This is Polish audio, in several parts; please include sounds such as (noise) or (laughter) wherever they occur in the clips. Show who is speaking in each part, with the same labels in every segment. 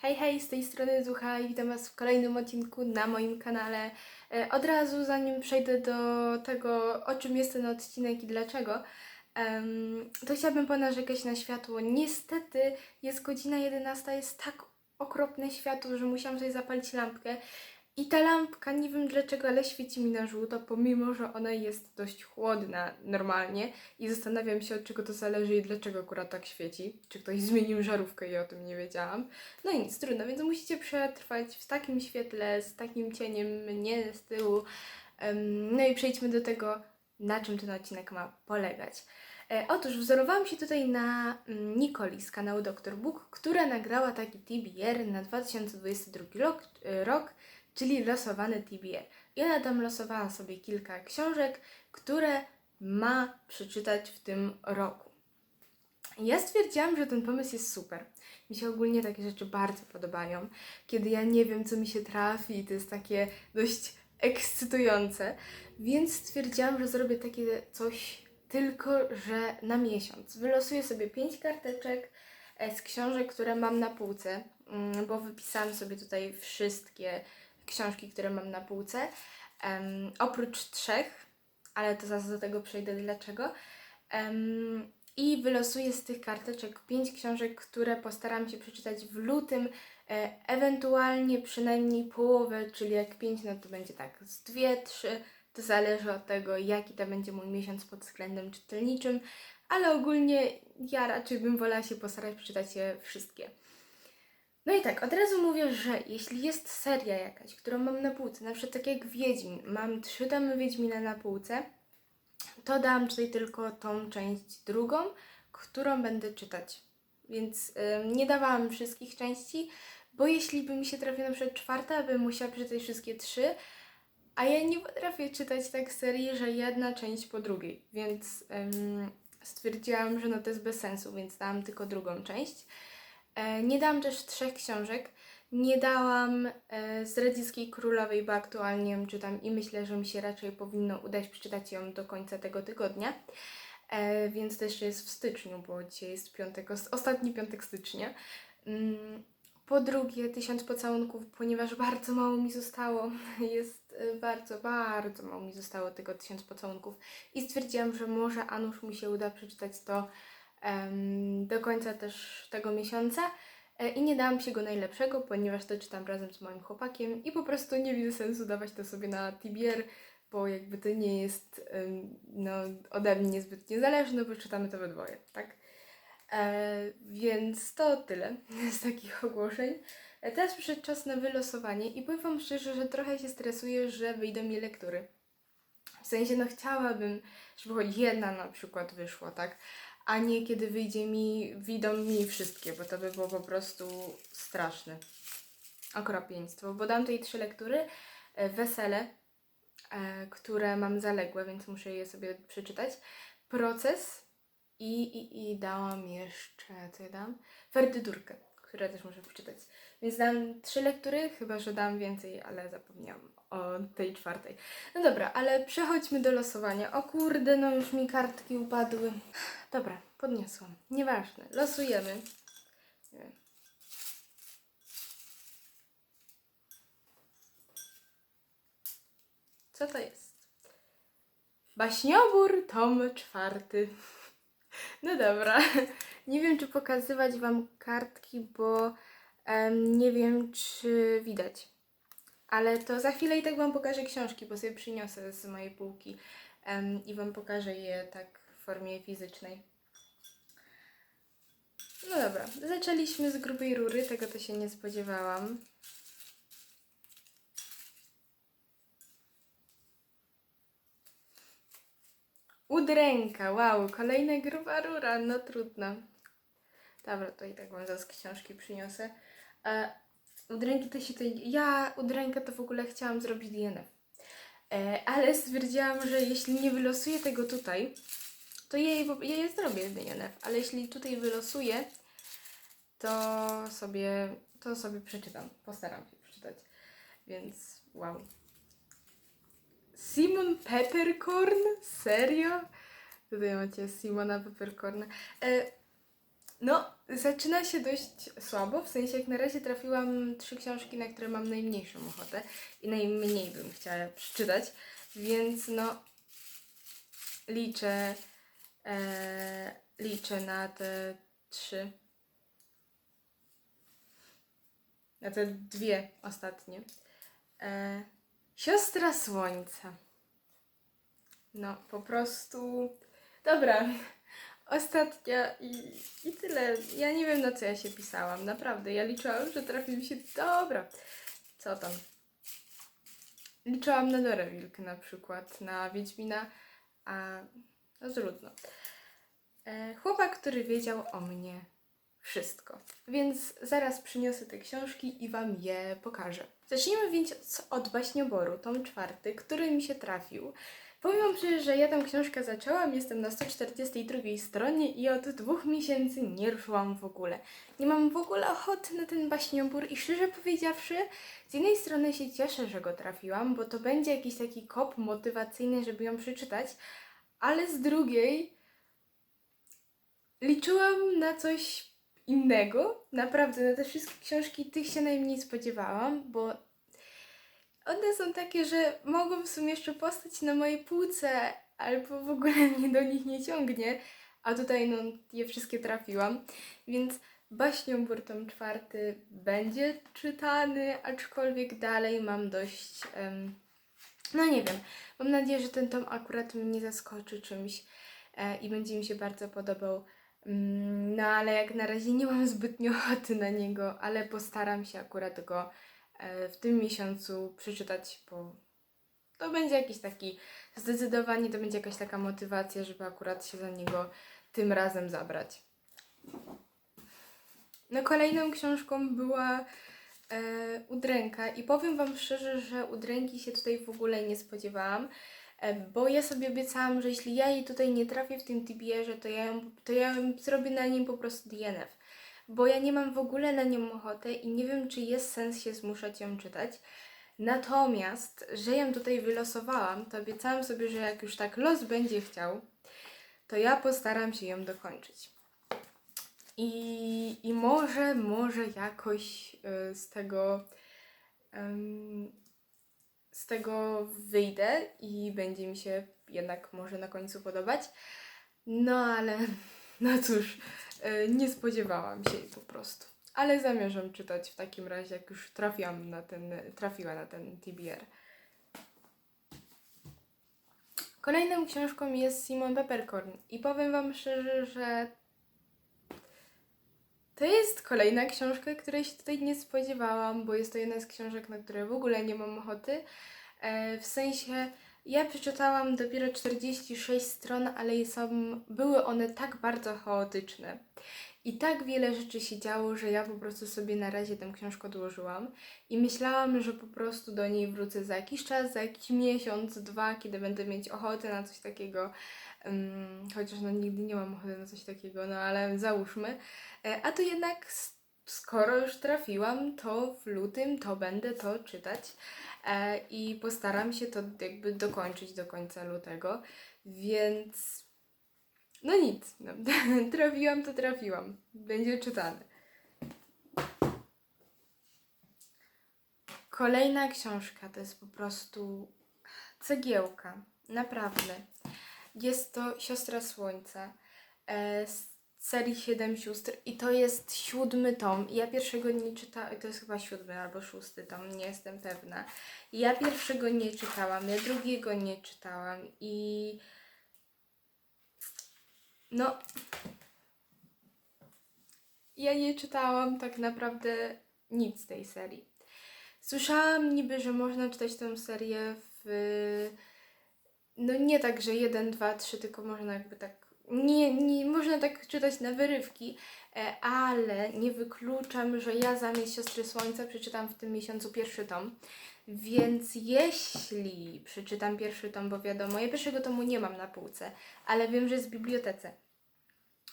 Speaker 1: Hej, hej, z tej strony Zucha i witam Was w kolejnym odcinku na moim kanale. E, Od razu, zanim przejdę do tego, o czym jest ten odcinek i dlaczego, to chciałabym ponarzekać na światło. Niestety jest godzina 11, jest tak okropne światło, że musiałam sobie zapalić lampkę. I ta lampka, nie wiem dlaczego, ale świeci mi na żółto, pomimo, że ona jest dość chłodna normalnie. I zastanawiam się, od czego to zależy i dlaczego akurat tak świeci. Czy ktoś zmienił żarówkę i o tym nie wiedziałam. No i nic, trudno, więc musicie przetrwać w takim świetle, z takim cieniem mnie z tyłu. No i przejdźmy do tego, na czym ten odcinek ma polegać. E, Otóż wzorowałam się tutaj na mm, Nikoli z kanału Dr. Book, która nagrała taki TBR na 2022 rok, e, rok czyli losowany TBR. I ona tam losowała sobie kilka książek, które ma przeczytać w tym roku. Ja stwierdziłam, że ten pomysł jest super. Mi się ogólnie takie rzeczy bardzo podobają, kiedy ja nie wiem, co mi się trafi, to jest takie dość ekscytujące, więc stwierdziłam, że zrobię takie coś tylko, że na miesiąc. Wylosuję sobie pięć karteczek e, z książek, które mam na półce, mm, bo wypisałam sobie tutaj wszystkie książki, które mam na półce, em, oprócz trzech, ale to zaraz do tego przejdę dlaczego. Em, I wylosuję z tych karteczek pięć książek, które postaram się przeczytać w lutym, e, ewentualnie przynajmniej połowę, czyli jak pięć, no to będzie tak z dwie, trzy, to zależy od tego, jaki to będzie mój miesiąc pod względem czytelniczym, ale ogólnie ja raczej bym wolała się postarać przeczytać je wszystkie. No i tak, od razu mówię, że jeśli jest seria jakaś, którą mam na półce, na przykład tak jak Wiedźmin, mam trzy tomy Wiedźmina na półce, to dam tutaj tylko tą część drugą, którą będę czytać. Więc nie dawałam wszystkich części, bo jeśli by mi się trafiła na przykład czwarta, bym musiała przeczytać wszystkie trzy, a ja nie potrafię czytać tak serii, że jedna część po drugiej, więc stwierdziłam, że no to jest bez sensu, więc dałam tylko drugą część. E, nie dałam też trzech książek. Nie dałam e, z Radzieckiej Królowej, bo aktualnie ją czytam i myślę, że mi się raczej powinno udać przeczytać ją do końca tego tygodnia. E, więc też jest w styczniu, bo dzisiaj jest piątek, os- ostatni piątek stycznia. Mm, po drugie, tysiąc pocałunków, ponieważ bardzo mało mi zostało. (laughs) Jest bardzo, bardzo mało mi zostało tego tysiąc pocałunków. I stwierdziłam, że może a nuż mi się uda przeczytać to em, do końca też tego miesiąca. E, I nie dałam się go najlepszego, ponieważ to czytam razem z moim chłopakiem i po prostu nie widzę sensu dawać to sobie na TBR, bo jakby to nie jest no, ode mnie niezbyt niezależne, bo czytamy to we dwoje, tak? E, więc to tyle (laughs) z takich ogłoszeń. Teraz przyszedł czas na wylosowanie i powiem Wam szczerze, że trochę się stresuję, że wyjdą mi lektury. W sensie, no chciałabym, żeby choć jedna na przykład wyszła, tak? A nie kiedy wyjdzie mi, wyjdą mi wszystkie, bo to by było po prostu straszne. Okropieństwo. Bo dam tutaj trzy lektury. E, Wesele, e, które mam zaległe, więc muszę je sobie przeczytać. Proces i, i, i dałam jeszcze, co ja dam? Ferdydurkę, które też muszę przeczytać. Więc dam trzy lektury, chyba że dam więcej, ale zapomniałam o tej czwartej. No dobra, ale przechodźmy do losowania. O kurde, no już mi kartki upadły. Dobra, podniosłam. Nieważne, losujemy. Co to jest? Baśniobór, tom czwarty. No dobra. (laughs) Nie wiem, czy pokazywać Wam kartki, bo nie wiem, czy widać. Ale to za chwilę i tak Wam pokażę książki, bo sobie przyniosę z mojej półki i Wam pokażę je tak w formie fizycznej. No dobra, zaczęliśmy z grubej rury, tego to się nie spodziewałam. Udręka, wow, kolejna gruba rura, no trudno. Dobra, to i tak wam zaraz książki przyniosę. E, udręki to się to... Ja udrękę to w ogóle chciałam zrobić DNF. E, ale stwierdziłam, że jeśli nie wylosuję tego tutaj, to ja je, ja je zrobię DNF. Ale jeśli tutaj wylosuję, to sobie, to sobie przeczytam. Postaram się przeczytać. Więc wow. Simon Peppercorn? Serio? Tutaj macie Simona Peppercorna. E, No, zaczyna się dość słabo, w sensie jak na razie trafiłam trzy książki, na które mam najmniejszą ochotę i najmniej bym chciała przeczytać, więc no liczę, e, liczę na te trzy, na te dwie ostatnie. E, Siostra Słońca. No, po prostu. Dobra. Ostatnia i, i tyle. Ja nie wiem na co ja się pisałam. Naprawdę. Ja liczyłam, że trafi mi się. Dobra. Co tam? Liczyłam na Dorę Wilk na przykład, na Wiedźmina, a no trudno. E, chłopak, który wiedział o mnie wszystko. Więc zaraz przyniosę te książki i Wam je pokażę. Zacznijmy więc od baśnioboru, tom czwarty, który mi się trafił. Powiem Wam że ja tę książkę zaczęłam, jestem na 142 stronie i od dwóch miesięcy nie ruszyłam w ogóle. Nie mam w ogóle ochoty na ten baśniobór i szczerze powiedziawszy, z jednej strony się cieszę, że go trafiłam, bo to będzie jakiś taki kop motywacyjny, żeby ją przeczytać, ale z drugiej liczyłam na coś innego. Naprawdę, na te wszystkie książki tych się najmniej spodziewałam, bo one są takie, że mogą w sumie jeszcze postać na mojej półce, albo w ogóle (laughs) mnie do nich nie ciągnie, a tutaj no je wszystkie trafiłam, więc Baśniobór tom czwarty będzie czytany, aczkolwiek dalej mam dość, em, no nie wiem, mam nadzieję, że ten tom akurat mnie zaskoczy czymś e, i będzie mi się bardzo podobał. Mm, No ale jak na razie nie mam zbytnio (laughs) ochoty na niego, ale postaram się akurat go e, w tym miesiącu przeczytać, bo to będzie jakiś taki, zdecydowanie to będzie jakaś taka motywacja, żeby akurat się za niego tym razem zabrać. No kolejną książką była e, Udręka i powiem Wam szczerze, że Udręki się tutaj w ogóle nie spodziewałam, bo ja sobie obiecałam, że jeśli ja jej tutaj nie trafię w tym TBR-ze, to ja, ją, to ja zrobię na nim po prostu DNF, bo ja nie mam w ogóle na nią ochoty i nie wiem, czy jest sens się zmuszać ją czytać. Natomiast, że ją tutaj wylosowałam, to obiecałam sobie, że jak już tak los będzie chciał, to ja postaram się ją dokończyć. I, i może, może jakoś y, z tego z tego wyjdę i będzie mi się jednak może na końcu podobać. No ale (laughs) no cóż, y, nie spodziewałam się po prostu. Ale zamierzam czytać w takim razie, jak już trafiłam na ten, trafiła na ten TBR. Kolejną książką jest Simon Peppercorn i powiem Wam szczerze, że to jest kolejna książka, której się tutaj nie spodziewałam, bo jest to jedna z książek, na które w ogóle nie mam ochoty. E, w sensie, ja przeczytałam dopiero 46 stron, ale są, były one tak bardzo chaotyczne. I tak wiele rzeczy się działo, że ja po prostu sobie na razie tę książkę odłożyłam i myślałam, że po prostu do niej wrócę za jakiś czas, za jakiś miesiąc, dwa, kiedy będę mieć ochotę na coś takiego. Um, chociaż no nigdy nie mam ochoty na coś takiego, no ale załóżmy. E, A tu jednak, skoro już trafiłam, to w lutym to będę to czytać e, i postaram się to jakby dokończyć do końca lutego, więc no nic, no. (laughs) trafiłam to trafiłam, będzie czytane. Kolejna książka to jest po prostu cegiełka, naprawdę. Jest to Siostra Słońca e, z serii Siedem Sióstr i to jest siódmy tom. Ja pierwszego nie czytałam, to jest chyba siódmy albo szósty tom, nie jestem pewna. Ja pierwszego nie czytałam, ja drugiego nie czytałam i no ja nie czytałam tak naprawdę nic z tej serii. Słyszałam niby, że można czytać tę serię w no nie tak, że jeden, dwa, trzy, tylko można jakby tak. Nie, nie można tak czytać na wyrywki, e, ale nie wykluczam, że ja zamiast Siostry Słońca przeczytam w tym miesiącu pierwszy tom. Więc jeśli przeczytam pierwszy tom, bo wiadomo, ja pierwszego tomu nie mam na półce, ale wiem, że jest w bibliotece.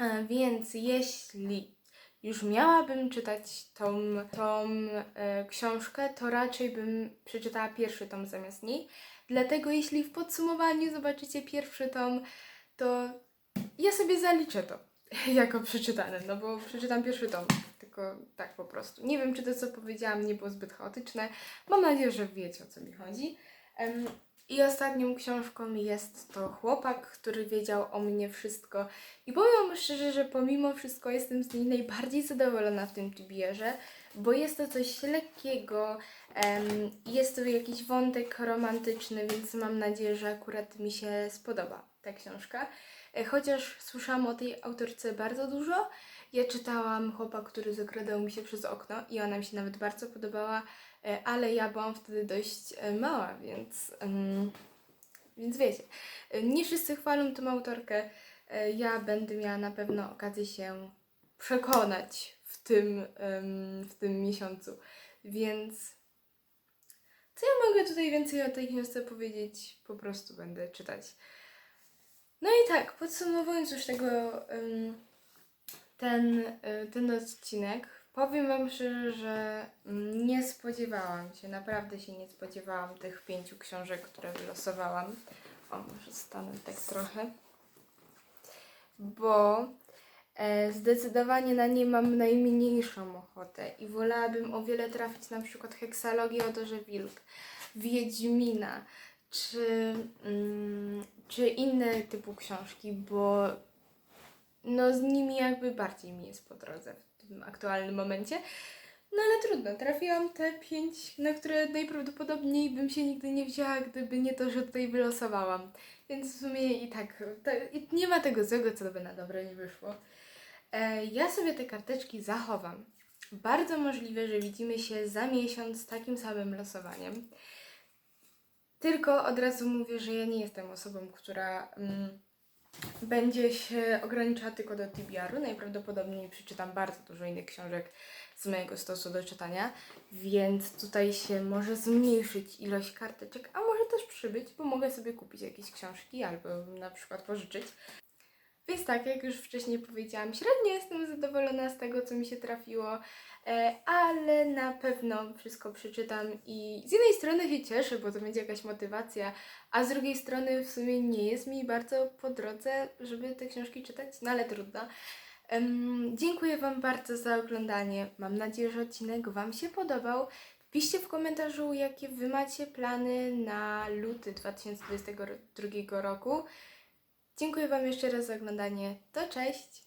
Speaker 1: E, Więc jeśli już miałabym czytać tą, tą e, książkę, to raczej bym przeczytała pierwszy tom zamiast niej. Dlatego jeśli w podsumowaniu zobaczycie pierwszy tom, to ja sobie zaliczę to. (laughs) jako przeczytane, no bo przeczytam pierwszy tom, tylko tak po prostu. Nie wiem, czy to, co powiedziałam, nie było zbyt chaotyczne. Mam nadzieję, że wiecie, o co mi chodzi. Em, I ostatnią książką jest to Chłopak, który wiedział o mnie wszystko. I powiem szczerze, że pomimo wszystko jestem z niej najbardziej zadowolona w tym TBR-ze, bo jest to coś lekkiego, jest to jakiś wątek romantyczny, więc mam nadzieję, że akurat mi się spodoba ta książka. E, Chociaż słyszałam o tej autorce bardzo dużo, ja czytałam Chłopak, który zakradał mi się przez okno i ona mi się nawet bardzo podobała, ale ja byłam wtedy dość e, mała, więc, więc wiecie, e, nie wszyscy chwalą tą autorkę. E, Ja będę miała na pewno okazję się przekonać w tym, w tym miesiącu, więc co ja mogę tutaj więcej o tej książce powiedzieć? Po prostu będę czytać. No i tak, podsumowując już tego, ten, ten odcinek, powiem Wam szczerze, że nie spodziewałam się, naprawdę się nie spodziewałam tych pięciu książek, które wylosowałam. O, może stanę tak trochę. Bo e, zdecydowanie na nie mam najmniejszą ochotę i wolałabym o wiele trafić na przykład Heksalogię Odorze Wilk, Wiedźmina, czy, mm, czy inne typu książki, bo no z nimi jakby bardziej mi jest po drodze aktualnym momencie. No ale trudno, trafiłam te pięć, na które najprawdopodobniej bym się nigdy nie wzięła, gdyby nie to, że tutaj wylosowałam. Więc w sumie i tak, te, i nie ma tego złego, co by na dobre nie wyszło. E, ja sobie te karteczki zachowam. Bardzo możliwe, że widzimy się za miesiąc z takim samym losowaniem. Tylko od razu mówię, że ja nie jestem osobą, która mm, będzie się ograniczała tylko do TBR-u. Najprawdopodobniej przeczytam bardzo dużo innych książek z mojego stosu do czytania, więc tutaj się może zmniejszyć ilość karteczek, a może też przybyć, bo mogę sobie kupić jakieś książki albo na przykład pożyczyć. Więc tak, jak już wcześniej powiedziałam, średnio jestem zadowolona z tego, co mi się trafiło, ale na pewno wszystko przeczytam i z jednej strony się cieszę, bo to będzie jakaś motywacja, a z drugiej strony w sumie nie jest mi bardzo po drodze, żeby te książki czytać, no ale trudno. Dziękuję Wam bardzo za oglądanie. Mam nadzieję, że odcinek Wam się podobał. Piszcie w komentarzu, jakie Wy macie plany na luty 2022 roku. Dziękuję Wam jeszcze raz za oglądanie. To cześć!